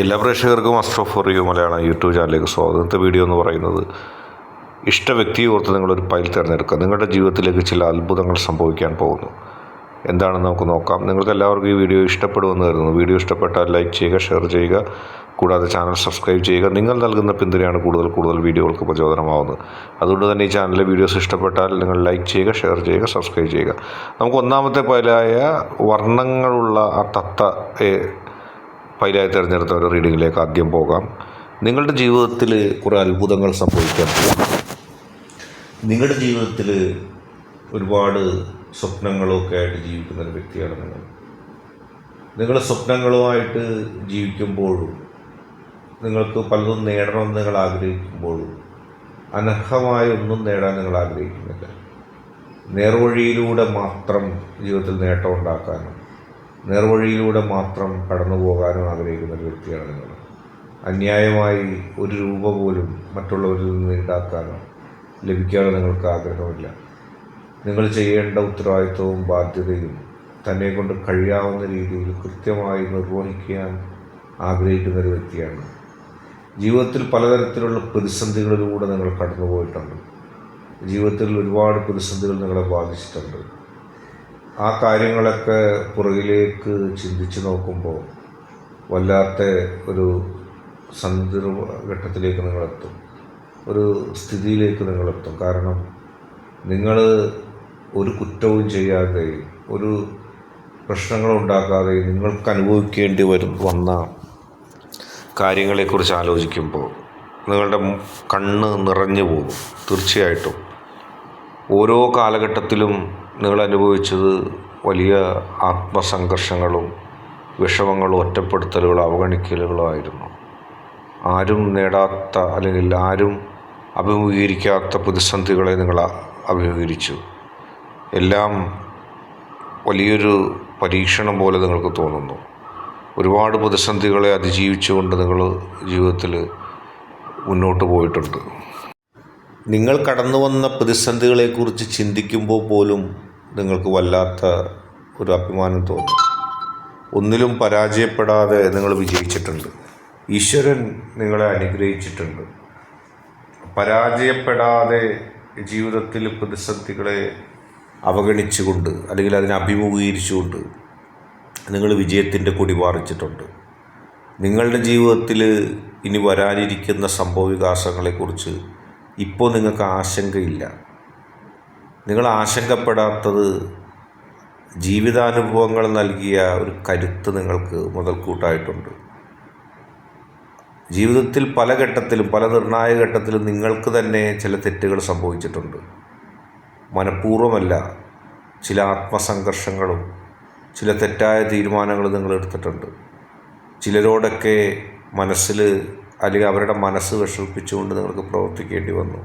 എല്ലാ പ്രേക്ഷകർക്കും astro for you Malayalam YouTube ചാനലിലേക്ക് സ്വാഗതം. ഇന്നത്തെ വീഡിയോ എന്ന് പറയുന്നത് ഇഷ്ട വ്യക്തിയെ ഓർത്ത് നിങ്ങളൊരു ഫയൽ തിരഞ്ഞെടുക്കുക. നിങ്ങളുടെ ജീവിതത്തിലേക്ക് ചില അത്ഭുതങ്ങൾ സംഭവിക്കാൻ പോകുന്നു. എന്താണെന്ന് നമുക്ക് നോക്കാം. നിങ്ങൾക്ക് എല്ലാവർക്കും ഈ വീഡിയോ ഇഷ്ടപ്പെടുമെന്ന് കരുതുന്നു. വീഡിയോ ഇഷ്ടപ്പെട്ടാൽ ലൈക്ക് ചെയ്യുക ഷെയർ ചെയ്യുക. കൂടാതെ ചാനൽ സബ്സ്ക്രൈബ് ചെയ്യുക. നിങ്ങൾ നൽകുന്ന പിന്തുണയാണ് കൂടുതൽ കൂടുതൽ വീഡിയോകൾക്ക് പ്രചോദനമാവുന്നത്. അതുകൊണ്ട് തന്നെ ഈ ചാനലിലെ വീഡിയോസ് ഇഷ്ടപ്പെട്ടാൽ നിങ്ങൾ ലൈക്ക് ചെയ്യുക ഷെയർ ചെയ്യുക സബ്സ്ക്രൈബ് ചെയ്യുക. നമുക്ക് ഒന്നാമത്തെ പോലായ വർണങ്ങളുള്ള ആ തത്ത ഫയലായി തിരഞ്ഞെടുത്ത ഒരു റീഡിങ്ങിലേക്ക് ആദ്യം പോകാം. നിങ്ങളുടെ ജീവിതത്തിൽ കുറേ അത്ഭുതങ്ങൾ സംഭവിക്കാൻ നിങ്ങളുടെ ജീവിതത്തിൽ ഒരുപാട് സ്വപ്നങ്ങളൊക്കെ ആയിട്ട് ജീവിക്കുന്ന ഒരു വ്യക്തിയാണ് നിങ്ങൾ. നിങ്ങൾ സ്വപ്നങ്ങളുമായിട്ട് ജീവിക്കുമ്പോഴും നിങ്ങൾക്ക് പലതും നേടണമെന്ന് നിങ്ങൾ ആഗ്രഹിക്കുമ്പോഴും അനർഹമായ ഒന്നും നേടാൻ നിങ്ങൾ ആഗ്രഹിക്കുന്നില്ല. നേർവഴിയിലൂടെ മാത്രം ജീവിതത്തിൽ നേട്ടം ഉണ്ടാക്കാനും നേർവഴിയിലൂടെ മാത്രം കടന്നു പോകാനും ആഗ്രഹിക്കുന്ന ഒരു വ്യക്തിയാണ് നിങ്ങൾ. അന്യായമായി ഒരു രൂപ പോലും മറ്റുള്ളവരിൽ നിന്ന് ഈടാക്കാനോ ലഭിക്കാനോ നിങ്ങൾക്ക് ആഗ്രഹമില്ല. നിങ്ങൾ ചെയ്യേണ്ട ഉത്തരവാദിത്വവും ബാധ്യതയും തന്നെ കൊണ്ട് കഴിയാവുന്ന രീതിയിൽ കൃത്യമായി നിർവഹിക്കാൻ ആഗ്രഹിക്കുന്ന ഒരു വ്യക്തിയാണ്. ജീവിതത്തിൽ പലതരത്തിലുള്ള പ്രതിസന്ധികളിലൂടെ നിങ്ങൾ കടന്നുപോയിട്ടുണ്ട്. ജീവിതത്തിൽ ഒരുപാട് പ്രതിസന്ധികൾ നിങ്ങളെ ബാധിച്ചിട്ടുണ്ട്. ആ കാര്യങ്ങളൊക്കെ പുറകിലേക്ക് ചിന്തിച്ച് നോക്കുമ്പോൾ വല്ലാത്ത ഒരു സന്ദർഭഘട്ടത്തിലേക്ക് നിങ്ങളെത്തും. ഒരു സ്ഥിതിയിലേക്ക് നിങ്ങളെത്തും. കാരണം നിങ്ങൾ ഒരു കുറ്റവും ചെയ്യാതെ ഒരു പ്രശ്നങ്ങളും ഉണ്ടാക്കാതെ നിങ്ങൾക്ക് അനുഭവിക്കേണ്ടി വരും വന്ന കാര്യങ്ങളെക്കുറിച്ച് ആലോചിക്കുമ്പോൾ നിങ്ങളുടെ കണ്ണ് നിറഞ്ഞു പോകും. തീർച്ചയായിട്ടും. ഓരോ കാലഘട്ടത്തിലും നിങ്ങൾ അനുഭവിച്ചത് വലിയ ആത്മസംഘർഷങ്ങളും വിഷമങ്ങളും ഒറ്റപ്പെടുത്തലുകളും അവഗണിക്കലുകളും ആയിരുന്നു ആരും നേടാത്ത അല്ലെങ്കിൽ ആരും അഭിമുഖീകരിക്കാത്ത പ്രതിസന്ധികളെ നിങ്ങൾ അഭിമുഖീകരിച്ചു. എല്ലാം വലിയൊരു പരീക്ഷണം പോലെ നിങ്ങൾക്ക് തോന്നുന്നു. ഒരുപാട് പ്രതിസന്ധികളെ അതിജീവിച്ചുകൊണ്ട് നിങ്ങൾ ജീവിതത്തിൽ മുന്നോട്ട് പോയിട്ടുണ്ട്. നിങ്ങൾ കടന്നു വന്ന പ്രതിസന്ധികളെക്കുറിച്ച് ചിന്തിക്കുമ്പോൾ പോലും നിങ്ങൾക്ക് വല്ലാത്ത ഒരു അഭിമാനം തോന്നും. ഒന്നിലും പരാജയപ്പെടാതെ നിങ്ങൾ വിജയിച്ചിട്ടുണ്ട്. ഈശ്വരൻ നിങ്ങളെ അനുഗ്രഹിച്ചിട്ടുണ്ട്. പരാജയപ്പെടാതെ ജീവിതത്തിൽ പ്രതിസന്ധികളെ അവഗണിച്ചുകൊണ്ട് അല്ലെങ്കിൽ അതിനെ അഭിമുഖീകരിച്ചുകൊണ്ട് നിങ്ങൾ വിജയത്തിന്റെ കൊടി പാറിച്ചിട്ടുണ്ട്. നിങ്ങളുടെ ജീവിതത്തിൽ ഇനി വരാനിരിക്കുന്ന സംഭവവികാസങ്ങളെക്കുറിച്ച് ഇപ്പോൾ നിങ്ങൾക്ക് ആശങ്കയില്ല. നിങ്ങൾ ആശങ്കപ്പെടാത്തത് ജീവിതാനുഭവങ്ങൾ നൽകിയ ഒരു കരുത്ത് നിങ്ങൾക്ക് മുതൽക്കൂട്ടായിട്ടുണ്ട്. ജീവിതത്തിൽ പല ഘട്ടത്തിലും പല നിർണായക ഘട്ടത്തിലും നിങ്ങൾക്ക് തന്നെ ചില തെറ്റുകൾ സംഭവിച്ചിട്ടുണ്ട്. മനഃപൂർവമല്ല ചില ആത്മസംഘർഷങ്ങളും ചില തെറ്റായ തീരുമാനങ്ങളും നിങ്ങൾ എടുത്തിട്ടുണ്ട്. ചിലരോടൊക്കെ മനസ്സിൽ അല്ലെങ്കിൽ അവരുടെ മനസ്സ് വിഷമിപ്പിച്ചുകൊണ്ട് നിങ്ങൾക്ക് പ്രവർത്തിക്കേണ്ടി വന്നു.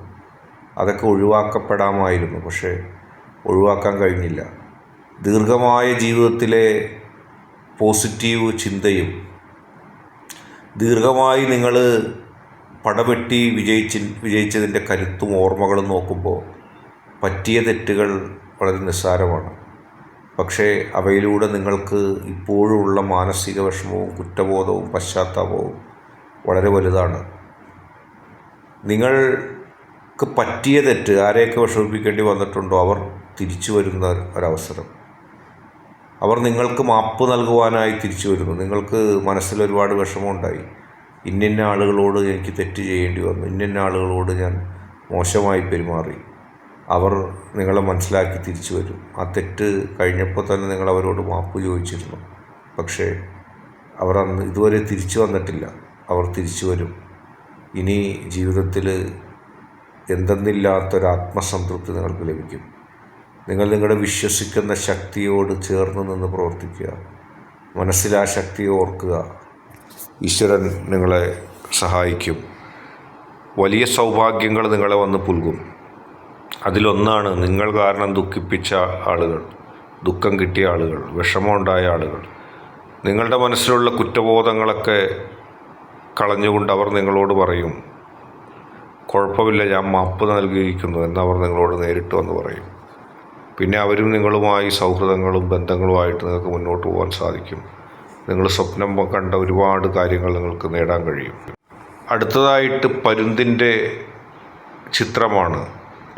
അതൊക്കെ ഒഴിവാക്കപ്പെടാമായിരുന്നു പക്ഷേ ഒഴിവാക്കാൻ കഴിഞ്ഞില്ല. ദീർഘമായ ജീവിതത്തിലെ പോസിറ്റീവ് ചിന്തയും ദീർഘമായി നിങ്ങൾ പടവെട്ടി വിജയിച്ച വിജയിച്ചതിന്റെ കരുത്തും ഓർമ്മകളും നോക്കുമ്പോൾ പറ്റിയ തെറ്റുകൾ വളരെ നിസ്സാരമാണ്. പക്ഷേ അവയിലൂടെ നിങ്ങൾക്ക് ഇപ്പോഴുള്ള മാനസിക വിഷമവും കുറ്റബോധവും പശ്ചാത്താപവും വളരെ നിങ്ങൾക്ക് പറ്റിയ തെറ്റ് ആരെയൊക്കെ വിഷമിപ്പിക്കേണ്ടി വന്നിട്ടുണ്ടോ? അവർ തിരിച്ചു വരുന്ന ഒരവസരം. അവർ നിങ്ങൾക്ക് മാപ്പ് നൽകുവാനായി തിരിച്ചു വരുന്നു. നിങ്ങൾക്ക് മനസ്സിൽ ഒരുപാട് വിഷമമുണ്ടായി. ഇന്നിന്ന ആളുകളോട് എനിക്ക് തെറ്റ് ചെയ്യേണ്ടി വന്നു. ഇന്നിന്ന ആളുകളോട് ഞാൻ മോശമായി പെരുമാറി. അവർ നിങ്ങളെ മനസ്സിലാക്കി തിരിച്ചു വരും. ആ തെറ്റ് കഴിഞ്ഞപ്പോൾ തന്നെ നിങ്ങൾ അവരോട് മാപ്പ് ചോദിച്ചിരുന്നു. പക്ഷേ അവർ അന്ന് ഇതുവരെ തിരിച്ചു വന്നിട്ടില്ല. തിരിച്ചു വരും. ഇനി ജീവിതത്തിൽ എന്തെന്നില്ലാത്തൊരാത്മസംതൃപ്തി നിങ്ങൾക്ക് ലഭിക്കും. നിങ്ങൾ നിങ്ങളുടെ വിശ്വസിക്കുന്ന ശക്തിയോട് ചേർന്ന് നിന്ന് പ്രവർത്തിക്കുക. മനസ്സിൽ ആ ശക്തിയെ ഓർക്കുക. ഈശ്വരൻ നിങ്ങളെ സഹായിക്കും. വലിയ സൗഭാഗ്യങ്ങൾ നിങ്ങളെ വന്ന് പുൽകും. അതിലൊന്നാണ് നിങ്ങൾ കാരണം ദുഃഖിപ്പിച്ച ആളുകൾ ദുഃഖം കിട്ടിയ ആളുകൾ വിഷമമുണ്ടായ ആളുകൾ. നിങ്ങളുടെ മനസ്സിലുള്ള കുറ്റബോധങ്ങളൊക്കെ കളഞ്ഞുകൊണ്ട് അവർ നിങ്ങളോട് പറയും കുഴപ്പമില്ല ഞാൻ മാപ്പ് നൽകിയിരിക്കുന്നു എന്നവർ നിങ്ങളോട് നേരിട്ട് വന്ന് പറയും. പിന്നെ അവരും നിങ്ങളുമായി സൗഹൃദങ്ങളും ബന്ധങ്ങളുമായിട്ട് നിങ്ങൾക്ക് മുന്നോട്ട് പോകാൻ സാധിക്കും. നിങ്ങൾ സ്വപ്നം കണ്ട ഒരുപാട് കാര്യങ്ങൾ നിങ്ങൾക്ക് നേടാൻ കഴിയും. അടുത്തതായിട്ട് പരുന്തിന്റെ ചിത്രമാണ്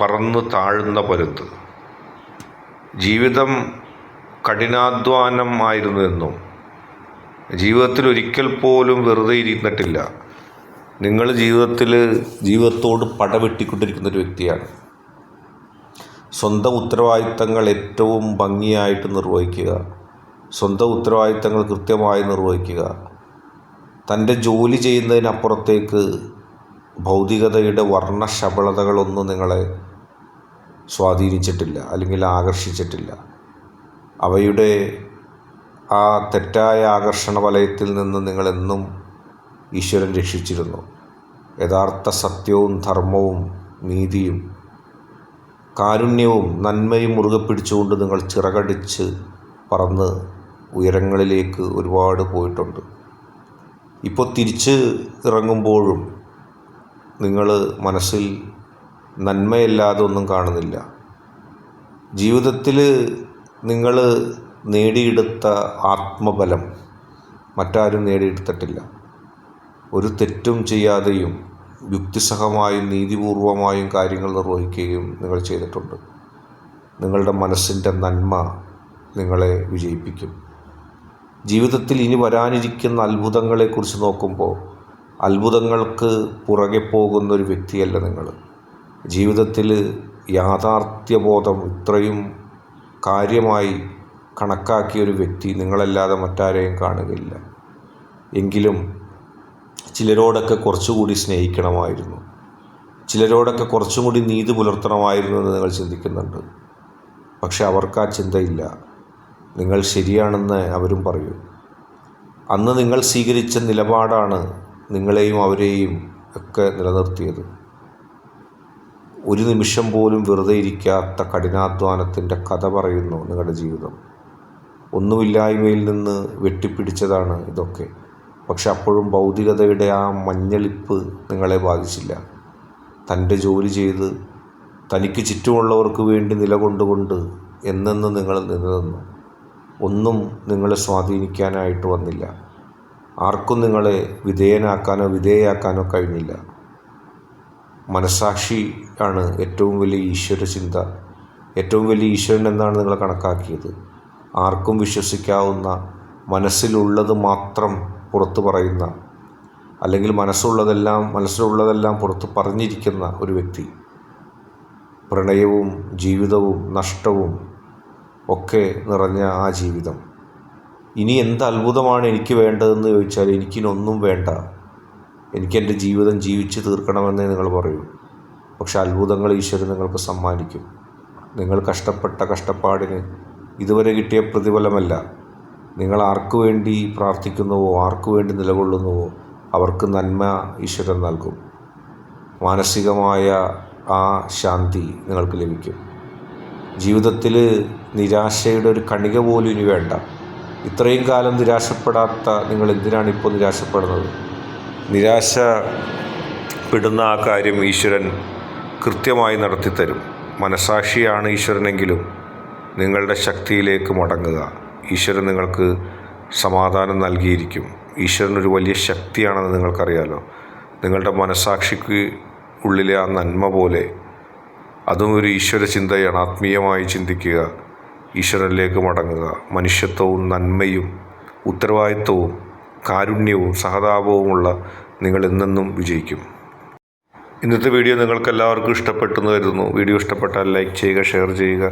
പറന്ന് താഴുന്ന പരുന്ത് ജീവിതം കഠിനാധ്വാനം ആയിരുന്നു എന്നും ജീവിതത്തിൽ ഒരിക്കൽ പോലും വെറുതെ ഇരുന്നിട്ടില്ല. നിങ്ങൾ ജീവിതത്തിൽ ജീവിതത്തോട് പടവെട്ടിക്കൊണ്ടിരിക്കുന്ന ഒരു വ്യക്തിയാണ്. സ്വന്തം ഉത്തരവാദിത്തങ്ങൾ ഏറ്റവും ഭംഗിയായിട്ട് നിർവഹിക്കുക. സ്വന്തം ഉത്തരവാദിത്തങ്ങൾ കൃത്യമായി നിർവഹിക്കുക. തന്റെ ജോലി ചെയ്യുന്നതിനപ്പുറത്തേക്ക് ഭൗതികതയുടെ വർണശബളതകളൊന്നും നിങ്ങളെ സ്വാധീനിച്ചിട്ടില്ല അല്ലെങ്കിൽ ആകർഷിച്ചിട്ടില്ല. അവയുടെ ആ തെറ്റായ ആകർഷണ വലയത്തിൽ നിന്ന് നിങ്ങളെന്നും ഈശ്വരൻ രക്ഷിച്ചിരുന്നു. യഥാർത്ഥ സത്യവും ധർമ്മവും നീതിയും കാരുണ്യവും നന്മയും മുറുകെ പിടിച്ചുകൊണ്ട് നിങ്ങൾ ചിറകടിച്ച് പറന്ന് ഉയരങ്ങളിലേക്ക് ഒരുപാട് പോയിട്ടുണ്ട്. ഇപ്പോൾ തിരിച്ച് ഇറങ്ങുമ്പോഴും നിങ്ങൾ മനസ്സിൽ നന്മയല്ലാതെ ഒന്നും കാണുന്നില്ല. ജീവിതത്തിൽ നിങ്ങൾ നേടിയെടുത്ത ആത്മബലം മറ്റാരും നേടിയെടുത്തിട്ടില്ല. ഒരു തെറ്റും ചെയ്യാതെയും യുക്തിസഹമായും നീതിപൂർവമായും കാര്യങ്ങൾ നിർവഹിക്കുകയും നിങ്ങൾ ചെയ്തിട്ടുണ്ട്. നിങ്ങളുടെ മനസ്സിന്റെ നന്മ നിങ്ങളെ വിജയിപ്പിക്കും. ജീവിതത്തിൽ ഇനി വരാനിരിക്കുന്ന അത്ഭുതങ്ങളെക്കുറിച്ച് നോക്കുമ്പോൾ അത്ഭുതങ്ങൾക്ക് പുറകെ പോകുന്ന ഒരു വ്യക്തിയല്ല നിങ്ങൾ. ജീവിതത്തിൽ യാഥാർത്ഥ്യബോധം ഇത്രയും കാര്യമായി കണക്കാക്കിയ ഒരു വ്യക്തി നിങ്ങളല്ലാതെ മറ്റാരെയും കാണുകയില്ല. എങ്കിലും ചിലരോടൊക്കെ കുറച്ചുകൂടി സ്നേഹിക്കണമായിരുന്നു. ചിലരോടൊക്കെ കുറച്ചും കൂടി നീതി പുലർത്തണമായിരുന്നു എന്ന് നിങ്ങൾ ചിന്തിക്കുന്നുണ്ട്. പക്ഷെ അവർക്ക് ആ ചിന്തയില്ല നിങ്ങൾ ശരിയാണെന്ന് അവരും പറയും. അന്ന് നിങ്ങൾ സ്വീകരിച്ച നിലപാടാണ് നിങ്ങളെയും അവരെയും ഒക്കെ നിലനിർത്തിയത്. ഒരു നിമിഷം പോലും വെറുതെ ഇരിക്കാത്ത കഠിനാധ്വാനത്തിന്റെ കഥ പറയുന്നു നിങ്ങളുടെ ജീവിതം. ഒന്നുമില്ലായ്മയിൽ നിന്ന് വെട്ടിപ്പിടിച്ചതാണ് ഇതൊക്കെ. പക്ഷെ അപ്പോഴും ഭൗതികതയുടെ ആ മഞ്ഞളിപ്പ് നിങ്ങളെ ബാധിച്ചില്ല. തന്റെ ജോലി ചെയ്ത് തനിക്ക് ചുറ്റുമുള്ളവർക്ക് വേണ്ടി നിലകൊണ്ടുകൊണ്ട് എന്നെന്ന് നിങ്ങൾ നിലനിന്നു. ഒന്നും നിങ്ങളെ സ്വാധീനിക്കാനായിട്ട് വന്നില്ല. ആർക്കും നിങ്ങളെ വിധേയനാക്കാനോ വിധേയയാക്കാനോ കഴിഞ്ഞില്ല. മനസാക്ഷി ആണ് ഏറ്റവും വലിയ ഈശ്വര ചിന്ത ഏറ്റവും വലിയ ഈശ്വരൻ എന്നാണ് നിങ്ങൾ കണക്കാക്കിയത്. ആർക്കും വിശ്വസിക്കാവുന്ന മനസ്സിലുള്ളത് മാത്രം പുറത്ത് പറയുന്ന അല്ലെങ്കിൽ മനസ്സുള്ളതെല്ലാം മനസ്സിലുള്ളതെല്ലാം പുറത്ത് പറഞ്ഞിരിക്കുന്ന ഒരു വ്യക്തി. പ്രണയവും ജീവിതവും നഷ്ടവും ഒക്കെ നിറഞ്ഞ ആ ജീവിതം. ഇനി എന്ത് അത്ഭുതമാണ് എനിക്ക് വേണ്ടതെന്ന് ചോദിച്ചാൽ എനിക്കിനൊന്നും വേണ്ട. എനിക്കെന്റെ ജീവിതം ജീവിച്ച് തീർക്കണമെന്നേ നിങ്ങൾ പറയൂ. പക്ഷെ അത്ഭുതങ്ങൾ ഈശ്വരൻ നിങ്ങൾക്ക് സമ്മാനിക്കും. നിങ്ങൾ കഷ്ടപ്പെട്ട കഷ്ടപ്പാടിന് ഇതുവരെ കിട്ടിയ പ്രതിഫലമല്ല. നിങ്ങൾ ആർക്കു വേണ്ടി പ്രാർത്ഥിക്കുന്നുവോ ആർക്കു വേണ്ടി നിലകൊള്ളുന്നുവോ അവർക്ക് നന്മ ഈശ്വരൻ നൽകും. മാനസികമായ ആ ശാന്തി നിങ്ങൾക്ക് ലഭിക്കും. ജീവിതത്തിൽ നിരാശയുടെ ഒരു കണിക പോലും ഇനി വേണ്ട. ഇത്രയും കാലം നിരാശപ്പെടാത്ത നിങ്ങൾ എന്തിനാണ് ഇപ്പോൾ നിരാശപ്പെടുന്നത്? നിരാശപ്പെടുന്ന ആ കാര്യം ഈശ്വരൻ കൃത്യമായി നടത്തിത്തരും. മനസാക്ഷിയാണ് ഈശ്വരനെങ്കിലും നിങ്ങളുടെ ശക്തിയിലേക്ക് മടങ്ങുക. ഈശ്വരൻ നിങ്ങൾക്ക് സമാധാനം നൽകിയിരിക്കും. ഈശ്വരൻ ഒരു വലിയ ശക്തിയാണെന്ന് നിങ്ങൾക്കറിയാലോ. നിങ്ങളുടെ മനസാക്ഷിക്ക് ഉള്ളിലെ ആ നന്മ പോലെ അതും ഒരു ഈശ്വര ചിന്തയാണ്. ആത്മീയമായി ചിന്തിക്കുക. ഈശ്വരനിലേക്ക് മടങ്ങുക. മനുഷ്യത്വവും നന്മയും ഉത്തരവാദിത്വവും കാരുണ്യവും സഹതാപവുമുള്ള നിങ്ങൾ എന്നെന്നും വിജയിക്കും. ഇന്നത്തെ വീഡിയോ നിങ്ങൾക്ക് എല്ലാവർക്കും ഇഷ്ടപ്പെട്ടെന്ന് കരുതുന്നു. വീഡിയോ ഇഷ്ടപ്പെട്ടാൽ ലൈക്ക് ചെയ്യുക ഷെയർ ചെയ്യുക.